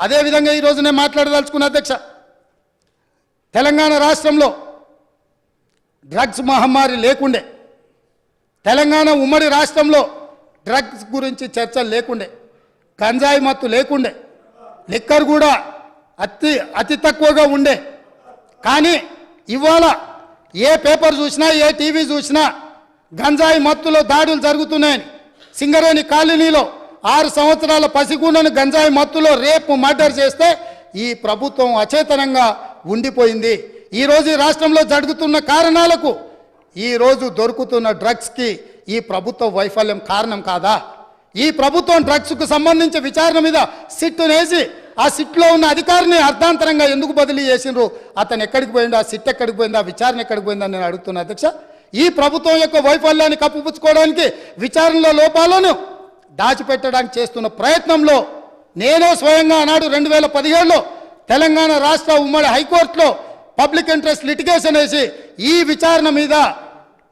అదేవిధంగా ఈరోజు నేను మాట్లాడదలుచుకున్న అధ్యక్ష తెలంగాణ రాష్ట్రంలో డ్రగ్స్ మహమ్మారి లేకుండే తెలంగాణ ఉమ్మడి రాష్ట్రంలో డ్రగ్స్ గురించి చర్చలు లేకుండే గంజాయి మత్తు లేకుండే లిక్కర్ కూడా అతి అతి తక్కువగా ఉండే. కానీ ఇవాళ ఏ పేపర్ చూసినా ఏ టీవీ చూసినా గంజాయి మత్తులో దాడులు జరుగుతున్నాయని సింగరేణి కాలనీలో ఆరు సంవత్సరాల పసిగూడను గంజాయి మత్తులో రేపు మర్డర్ చేస్తే ఈ ప్రభుత్వం అచేతనంగా ఉండిపోయింది. ఈరోజు రాష్ట్రంలో జరుగుతున్న కారణాలకు ఈరోజు దొరుకుతున్న డ్రగ్స్కి ఈ ప్రభుత్వ వైఫల్యం కారణం కాదా? ఈ ప్రభుత్వం డ్రగ్స్కు సంబంధించి విచారణ మీద సిట్టునేసి ఆ సిట్లో ఉన్న అధికారిని అర్థాంతరంగా ఎందుకు బదిలీ చేసిండ్రు? అతను ఎక్కడికి పోయిండు? ఆ సిట్ ఎక్కడికి పోయింది? ఆ విచారణ ఎక్కడికి పోయిందని నేను అడుగుతున్నా అధ్యక్ష. ఈ ప్రభుత్వం యొక్క వైఫల్యాన్ని కప్పుపుచ్చుకోవడానికి విచారణలో లోపాలను దాచిపెట్టడానికి చేస్తున్న ప్రయత్నంలో నేను స్వయంగా ఆనాడు రెండు వేల పదిహేడులో తెలంగాణ రాష్ట్ర ఉమ్మడి హైకోర్టులో పబ్లిక్ ఇంట్రెస్ట్ లిటిగేషన్ వేసి ఈ విచారణ మీద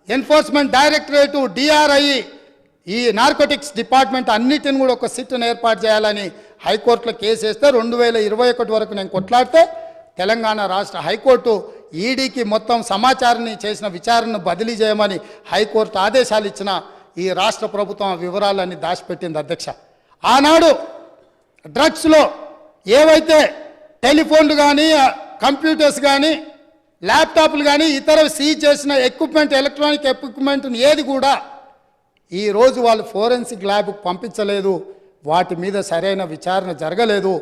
ఎన్ఫోర్స్మెంట్ డైరెక్టరేటు డిఆర్ఐ ఈ నార్కోటిక్స్ డిపార్ట్మెంట్ అన్నిటిని కూడా ఒక సిట్ను ఏర్పాటు చేయాలని హైకోర్టులో కేసు వేస్తే రెండు వేల ఇరవై ఒకటి వరకు నేను కొట్లాడితే తెలంగాణ రాష్ట్ర హైకోర్టు ఈడీకి మొత్తం సమాచారాన్ని చేసిన విచారణను బదిలీ చేయమని హైకోర్టు ఆదేశాలు ఇచ్చిన ఈ రాష్ట్ర ప్రభుత్వం వివరాలన్నీ దాచిపెట్టింది అధ్యక్ష. ఆనాడు డ్రగ్స్లో ఏవైతే టెలిఫోన్లు కానీ కంప్యూటర్స్ కానీ ల్యాప్టాప్లు కానీ ఇతర సీజ్ చేసిన ఎక్విప్మెంట్ ఎలక్ట్రానిక్ ఎక్విప్మెంట్ని ఏది కూడా ఈరోజు వాళ్ళు ఫోరెన్సిక్ ల్యాబ్కు పంపించలేదు. వాటి మీద సరైన విచారణ జరగలేదు.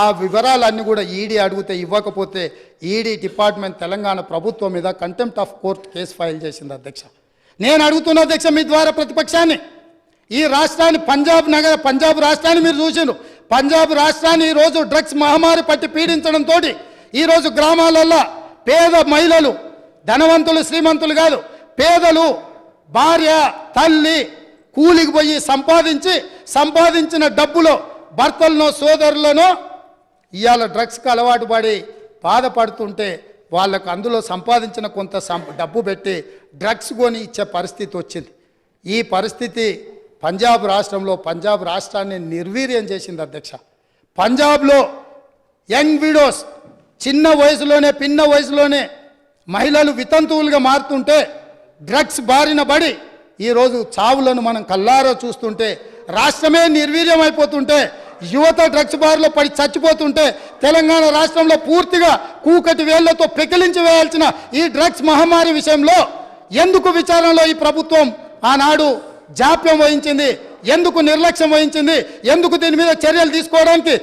ఆ వివరాలన్నీ కూడా ఈడీ అడిగితే ఇవ్వకపోతే ఈడీ డిపార్ట్మెంట్ తెలంగాణ ప్రభుత్వం మీద contempt of court case file చేసింది అధ్యక్ష. నేను అడుగుతున్న అధ్యక్ష మీ ద్వారా ప్రతిపక్షాన్ని. ఈ రాష్ట్రాన్ని పంజాబ్ నగర పంజాబ్ రాష్ట్రాన్ని మీరు చూసిండ్రు. పంజాబ్ రాష్ట్రాన్ని ఈరోజు డ్రగ్స్ మహమ్మారి పట్టి పీడించడంతో ఈరోజు గ్రామాలల్లో పేద మహిళలు ధనవంతులు శ్రీమంతులు కాదు పేదలు భార్య తల్లి కూలికి పోయి సంపాదించి సంపాదించిన డబ్బులో భర్తలను సోదరులను ఇవాళ డ్రగ్స్కి అలవాటు పడి బాధపడుతుంటే వాళ్ళకు అందులో సంపాదించిన కొంత సం- డబ్బు పెట్టి డ్రగ్స్ కొని ఇచ్చే పరిస్థితి వచ్చింది. ఈ పరిస్థితి పంజాబ్ రాష్ట్రంలో పంజాబ్ రాష్ట్రాన్ని నిర్వీర్యం చేసింది అధ్యక్ష. పంజాబ్లో యంగ్ విడోస్ చిన్న వయసులోనే పిన్న వయసులోనే మహిళలు వితంతువులుగా మారుతుంటే డ్రగ్స్ బారిన పడి ఈరోజు చావులను మనం కల్లారో చూస్తుంటే రాష్ట్రమే నిర్వీర్యం అయిపోతుంటే యువత డ్రగ్స్ బారిలో పడి చచ్చిపోతుంటే తెలంగాణ రాష్ట్రంలో పూర్తిగా కూకటి వేళ్ళతో పెకిలించి వేయాల్సిన ఈ డ్రగ్స్ మహమ్మారి విషయంలో ఎందుకు విచారణలో ఈ ప్రభుత్వం ఆనాడు జాప్యం వహించింది? ఎందుకు నిర్లక్ష్యం వహించింది? ఎందుకు దీని మీద చర్యలు తీసుకోవడానికి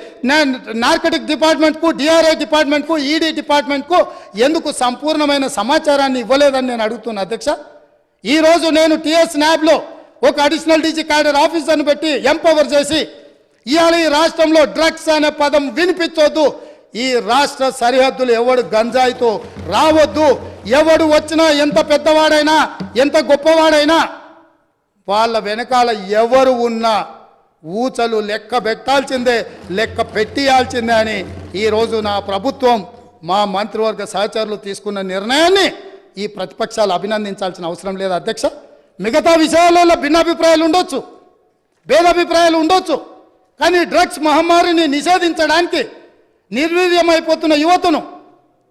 నార్కటిక్ డిపార్ట్మెంట్కు డిఆర్ఐ డిపార్ట్మెంట్కు ఈడీ డిపార్ట్మెంట్కు ఎందుకు సంపూర్ణమైన సమాచారాన్ని ఇవ్వలేదని నేను అడుగుతున్నా అధ్యక్ష. ఈరోజు నేను టీఎస్ న్యాబ్లో ఒక అడిషనల్ డీజీ క్యాడర్ ఆఫీసర్ని పెట్టి ఎంపవర్ చేసి ఇవాళ ఈ రాష్ట్రంలో డ్రగ్స్ అనే పదం వినిపించొద్దు ఈ రాష్ట్ర సరిహద్దులు ఎవడు గంజాయితో రావద్దు. ఎవడు వచ్చినా ఎంత పెద్దవాడైనా ఎంత గొప్పవాడైనా వాళ్ళ వెనకాల ఎవరు ఉన్నా ఊచలు లెక్క పెట్టాల్సిందే లెక్క పెట్టియాల్సిందే అని ఈరోజు నా ప్రభుత్వం మా మంత్రివర్గ సహచరులు తీసుకున్న నిర్ణయాన్ని ఈ ప్రతిపక్షాలు అభినందించాల్సిన అవసరం లేదు అధ్యక్ష. మిగతా విషయాలలో భిన్నాభిప్రాయాలు ఉండొచ్చు భేదాభిప్రాయాలు ఉండొచ్చు కానీ డ్రగ్స్ మహమ్మారిని నిషేధించడానికి నిర్వీర్యమైపోతున్న యువతను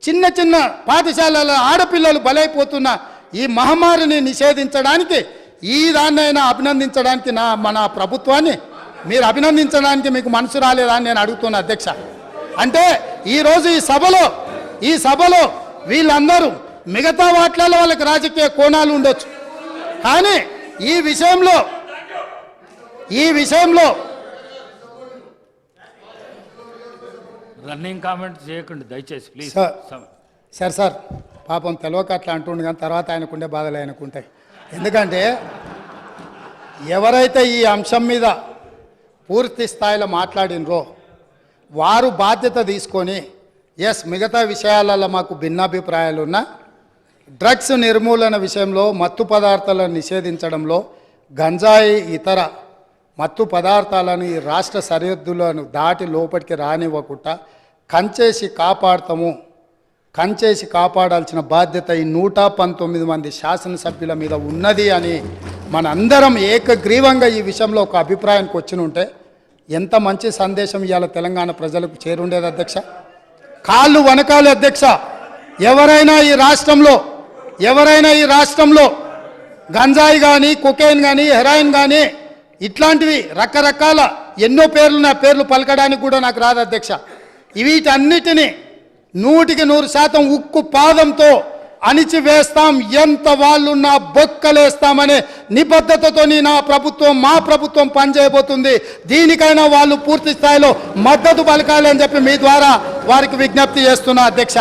చిన్న చిన్న పాఠశాలల ఆడపిల్లలు బలైపోతున్న ఈ మహమ్మారిని నిషేధించడానికి ఈ దాన్నైనా అభినందించడానికి నా మన ప్రభుత్వాన్ని మీరు అభినందించడానికి మీకు మనసు రాలేదా అని నేను అడుగుతున్నా అధ్యక్ష. అంటే ఈరోజు ఈ సభలో ఈ సభలో వీళ్ళందరూ మిగతా వాట్లలో వాళ్ళకి రాజకీయ కోణాలు ఉండొచ్చు. కానీ ఈ విషయంలో ఈ విషయంలో రన్నింగ్ కామెంట్ చేయకండి దయచేసి ప్లీజ్ సార్. సార్ సార్ పాపం తెలియక అట్లా అంటుండు కానీ తర్వాత ఆయనకుండే బాధలు ఆయనకు ఉంటాయి ఎందుకంటే ఎవరైతే ఈ అంశం మీద పూర్తి స్థాయిలో మాట్లాడినరో వారు బాధ్యత తీసుకొని ఎస్ మిగతా విషయాలలో మాకు భిన్నాభిప్రాయాలు ఉన్నా డ్రగ్స్ నిర్మూలన విషయంలో మత్తు పదార్థాలను నిషేధించడంలో గంజాయి ఇతర మత్తు పదార్థాలను ఈ రాష్ట్ర సరిహద్దులను దాటి లోపలికి రానివ్వకుండా కంచేసి కాపాడతాము. కంచేసి కాపాడాల్సిన బాధ్యత ఈ నూట పంతొమ్మిది మంది శాసనసభ్యుల మీద ఉన్నది అని మనందరం ఏకగ్రీవంగా ఈ విషయంలో ఒక అభిప్రాయానికి వచ్చి ఉంటే ఎంత మంచి సందేశం ఇవాళ తెలంగాణ ప్రజలకు చేరుండేది అధ్యక్ష? కాళ్ళు వనకాలి అధ్యక్ష. ఎవరైనా ఈ రాష్ట్రంలో ఎవరైనా ఈ రాష్ట్రంలో గంజాయి కానీ కొకైన్ కానీ హెరాయిన్ కానీ ఇట్లాంటివి రకరకాల ఎన్నో పేర్లు నా పేర్లు పలకడానికి కూడా నాకు రాదు అధ్యక్ష. వీటన్నిటినీ నూటికి నూరు శాతం ఉక్కు పాదంతో అణిచివేస్తాం. ఎంత వాళ్ళున్నా బొక్కలేస్తామనే నిబద్ధతతోని నా ప్రభుత్వం మా ప్రభుత్వం పనిచేయబోతుంది. దీనికైనా వాళ్ళు పూర్తి స్థాయిలో మద్దతు పలకాలి అని చెప్పి మీ ద్వారా వారికి విజ్ఞప్తి చేస్తున్నా అధ్యక్ష.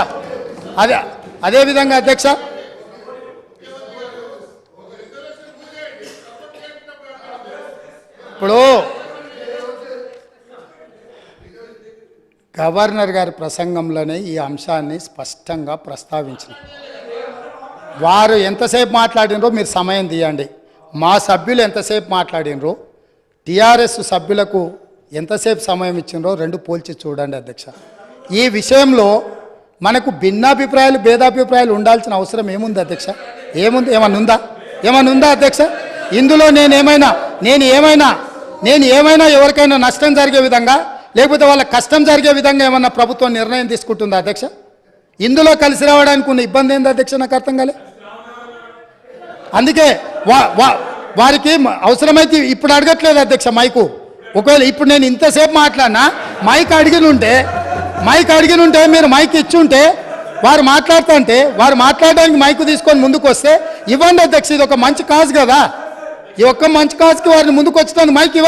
అదే అదేవిధంగా అధ్యక్ష. ఇప్పుడు గవర్నర్ గారి ప్రసంగంలోనే ఈ అంశాన్ని స్పష్టంగా ప్రస్తావించిన. వారు ఎంతసేపు మాట్లాడినరో మీరు సమయం తీయండి. మా సభ్యులు ఎంతసేపు మాట్లాడినరో టీఆర్ఎస్ సభ్యులకు ఎంతసేపు సమయం ఇచ్చినరో రెండు పోల్చి చూడండి అధ్యక్ష. ఈ విషయంలో మనకు భిన్నాభిప్రాయాలు భేదాభిప్రాయాలు ఉండాల్సిన అవసరం ఏముంది అధ్యక్ష? ఏముంది? ఏమన్నా ఉందా? ఏమన్నా ఉందా అధ్యక్ష? ఇందులో నేను ఏమైనా నేను ఏమైనా నేను ఏమైనా ఎవరికైనా నష్టం జరిగే విధంగా లేకపోతే వాళ్ళ కష్టం జరిగే విధంగా ఏమన్నా ప్రభుత్వం నిర్ణయం తీసుకుంటుందా అధ్యక్ష? ఇందులో కలిసి రావడానికి ఉన్న ఇబ్బంది ఏంది అధ్యక్ష? నాకు అర్థం కాలే. అందుకే వా వారికి అవసరమైతే ఇప్పుడు అడగట్లేదు అధ్యక్ష మైకు. ఒకవేళ ఇప్పుడు నేను ఇంతసేపు మాట్లాడినా మైక్ అడిగినుంటే మైక్ అడిగినుంటే మీరు మైక్ ఇచ్చుంటే వారు మాట్లాడుతుంటే వారు మాట్లాడడానికి మైకు తీసుకొని ముందుకు వస్తే ఇవ్వండి అధ్యక్ష ఇది ఒక మంచి కాజ్ కదా. ఈ ఒక్క మంచి కాజ్కి వారిని ముందుకు వచ్చినందుకు మైక్ ఇవ్వండి